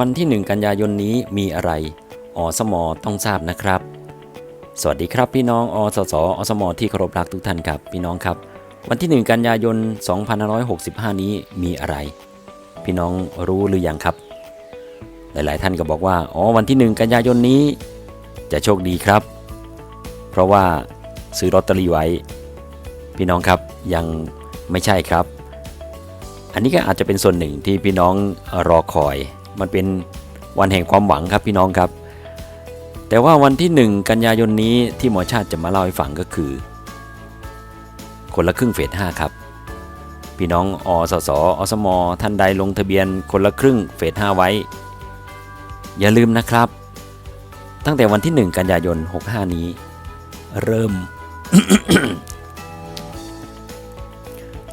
วันที่ 1 กันยายนนี้มีอะไรอสมต้องทราบนะครับ สวัสดีครับพี่น้องอสสอสมที่เคารพรักทุกท่านครับพี่น้องครับ วันที่ 1 กันยายน 2565 นี้มีอะไร พี่น้องรู้หรือยังครับ หลาย ๆ ท่านก็บอกว่าอ๋อวันที่ 1 กันยายนนี้ จะโชคดีครับ เพราะว่าซื้อลอตเตอรี่ไว้ พี่น้องครับยังไม่ใช่ครับ อันนี้ก็อาจจะเป็นส่วนหนึ่งที่พี่น้องรอคอย มันเป็นวันแห่งความหวังครับพี่น้องครับ แต่ว่าวันที่ 1 กันยายนนี้ที่หมอชาติจะมาเล่าให้ฟังก็คือ คนละครึ่งเฟส5ครับ พี่น้องอสสอสมท่านใดลงทะเบียนคนละครึ่งเฟส5ไว้ อย่าลืมนะครับ ตั้งแต่วันที่ 1 กันยายน 65 นี้ เริ่ม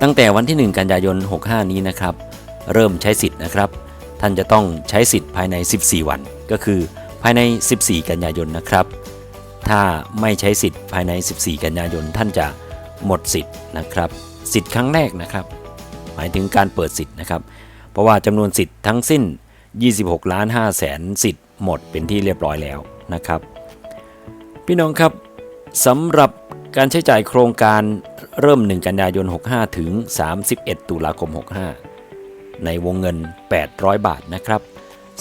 ตั้งแต่วันที่ 1 กันยายน 65 นี้นะครับ เริ่มใช้สิทธิ์นะครับ ท่านจะต้องใช้สิทธิ์ภายใน 14 วัน ก็คือภายใน 14 กันยายนนะครับ ถ้าไม่ใช้สิทธิ์ภายใน 14 กันยายน ท่านจะหมดสิทธิ์นะครับ สิทธิ์ครั้งแรกนะครับ หมายถึงการเปิดสิทธิ์นะครับ เพราะว่าจำนวนสิทธิ์ทั้งสิ้น 26ล้าน5แสนสิทธิ์หมดเป็นที่เรียบร้อยแล้วนะครับ พี่น้องครับสำหรับการใช้จ่ายโครงการเริ่ม 1 กันยายน 65 ถึง 31 ตุลาคม 65 ในวงเงิน 800 บาทนะครับ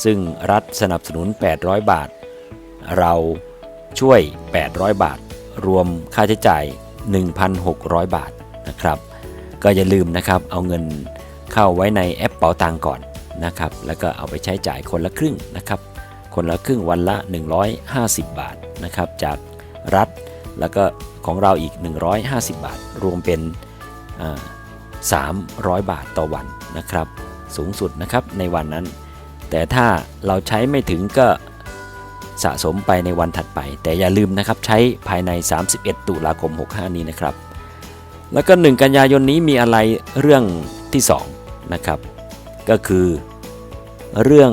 ซึ่งรัฐสนับสนุน 800 บาท เราช่วย 800 บาท รวมค่าใช้จ่าย 1,600 บาทนะครับ ก็อย่าลืมนะครับเอาเงินเข้าไว้ในแอปเป๋าตังก่อนนะครับ แล้วก็เอาไปใช้จ่ายคนละครึ่งนะครับ คนละครึ่งวันละ 150 บาทนะครับ จากรัฐแล้วก็ของเราอีก 150 บาท รวมเป็น300 บาทต่อวันนะครับ สูงสุดนะครับในวันนั้น แต่ถ้าเราใช้ไม่ถึงก็สะสมไปในวันถัดไป แต่อย่าลืมนะครับใช้ภายใน 31 ตุลาคม 65 นี้นะครับ แล้วก็ 1 กันยายนนี้มีอะไรเรื่องที่2นะครับก็คือเรื่อง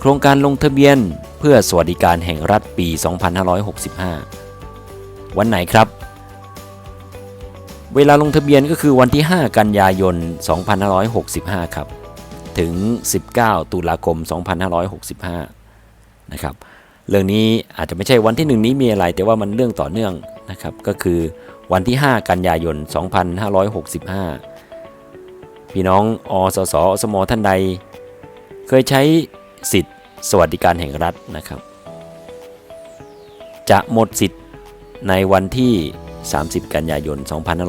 โครงการลงทะเบียนเพื่อสวัสดิการแห่งรัฐปี 2565 วันไหนครับ เวลาลงทะเบียนก็คือวันที่ 5 กันยายน 2565 ครับ ถึง 19 ตุลาคม 2565 นะครับ เรื่องนี้อาจจะไม่ใช่วันที่ 1 นี้มีอะไร แต่ว่ามันเรื่องต่อเนื่องนะครับ ก็คือวันที่ 5 กันยายน 2565 พี่น้องอสสอสมท่านใด เคยใช้สิทธิ์สวัสดิการแห่งรัฐนะครับ จะหมดสิทธิ์ในวันที่ 30 กันยายน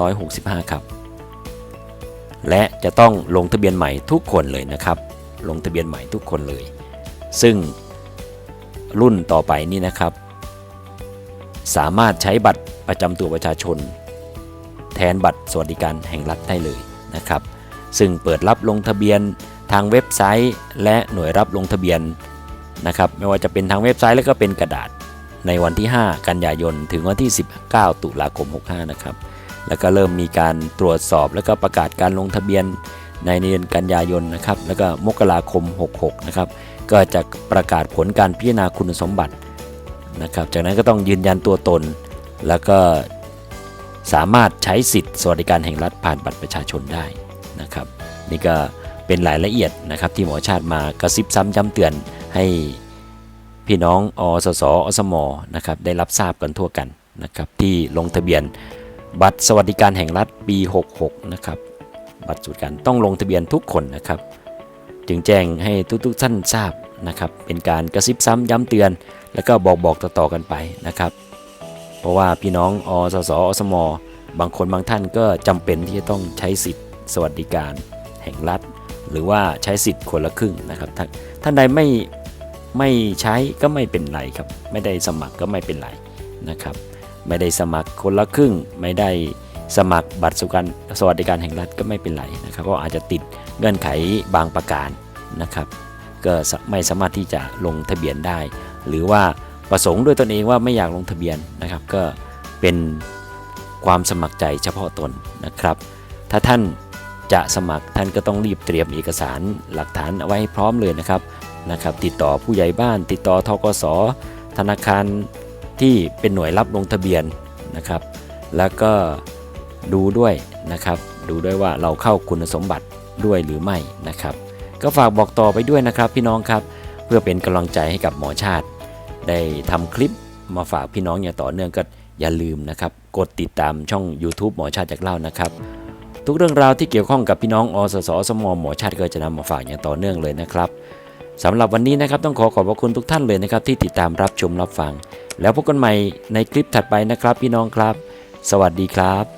2565 ครับ และจะต้องลงทะเบียนใหม่ทุกคนเลยนะครับ ลงทะเบียนใหม่ทุกคนเลย ซึ่งรุ่นต่อไปนี่นะครับ สามารถใช้บัตรประจำตัวประชาชน แทนบัตรสวัสดิการแห่งรัฐได้เลยนะครับ ซึ่งเปิดรับลงทะเบียนทางเว็บไซต์ และหน่วยรับลงทะเบียนนะครับ ไม่ว่าจะเป็นทางเว็บไซต์แล้วก็เป็นกระดาษ ในวันที่ 5 กันยายน ถึงวันที่ 19 ตุลาคม 65 นะครับ แล้วก็เริ่มมีการตรวจสอบแล้วก็ประกาศการลงทะเบียนในเดือนกันยายนนะครับ แล้วก็มกราคม 66 นะครับ ก็จะประกาศผลการพิจารณาคุณสมบัตินะครับ จากนั้นก็ต้องยืนยันตัวตน แล้วก็สามารถใช้สิทธิ์สวัสดิการแห่งรัฐผ่านบัตรประชาชนได้นะครับ นี่ก็เป็นรายละเอียดนะครับที่หมอชาติมากระซิบซ้ำย้ำเตือนให้ พี่น้องอสสอสมนะครับได้รับทราบกันทั่วกันนะครับที่ลงทะเบียนบัตรสวัสดิการแห่งรัฐปี 66 นะครับบัตรสวัสดิการต้องลงทะเบียนทุกคนนะครับ จึงแจ้งให้ทุกๆท่านทราบนะครับ เป็นการกระซิบซ้ำย้ำเตือน แล้วก็บอกบอกต่อๆกันไปนะครับ เพราะว่าพี่น้องอสสอสมบางคนบางท่านก็จำเป็นที่จะต้องใช้สิทธิ์สวัสดิการแห่งรัฐ หรือว่าใช้สิทธิ์คนละครึ่งนะครับท่านท่านใดไม่ ไม่ใช้ก็ไม่เป็นไรครับ ไม่ได้สมัครก็ไม่เป็นไรนะครับ ไม่ได้สมัครคนละครึ่ง ไม่ได้สมัครบัตรสวัสดิการสวัสดิการแห่งรัฐก็ไม่เป็นไรนะครับ ก็อาจจะติดเงื่อนไขบางประการนะครับ ก็ไม่สามารถที่จะลงทะเบียนได้ หรือว่าประสงค์ด้วยตนเองว่าไม่อยากลงทะเบียนนะครับ ก็เป็นความสมัครใจเฉพาะตนนะครับ ถ้าท่าน จะสมัครท่านก็ต้องรีบเตรียมเอกสารหลักฐานเอาไว้ให้พร้อมเลยนะครับนะครับ ติดต่อผู้ใหญ่บ้าน ติดต่อทกสธนาคารที่เป็นหน่วยรับลงทะเบียนนะครับ แล้วก็ดูด้วยนะครับ ดูด้วยว่าเราเข้าคุณสมบัติด้วยหรือไม่นะครับ ก็ฝากบอกต่อไปด้วยนะครับ พี่น้องครับเพื่อเป็นกำลังใจให้กับหมอชาติ ได้ทำคลิปมาฝากพี่น้องอย่างต่อเนื่องก็อย่าลืมนะครับ กดติดตามช่อง YouTube หมอชาติจากเล่านะครับ ทุกเรื่องราวที่เกี่ยวข้องกับพี่น้องอสสสมหมอชาติก็จะนำมาฝากอย่างต่อเนื่องเลยนะครับสำหรับวันนี้นะครับต้องขอขอบพระคุณทุกท่านเลยนะครับที่ติดตามรับชมรับฟัง แล้วพบกันใหม่ในคลิปถัดไปนะครับ พี่น้องครับ สวัสดีครับ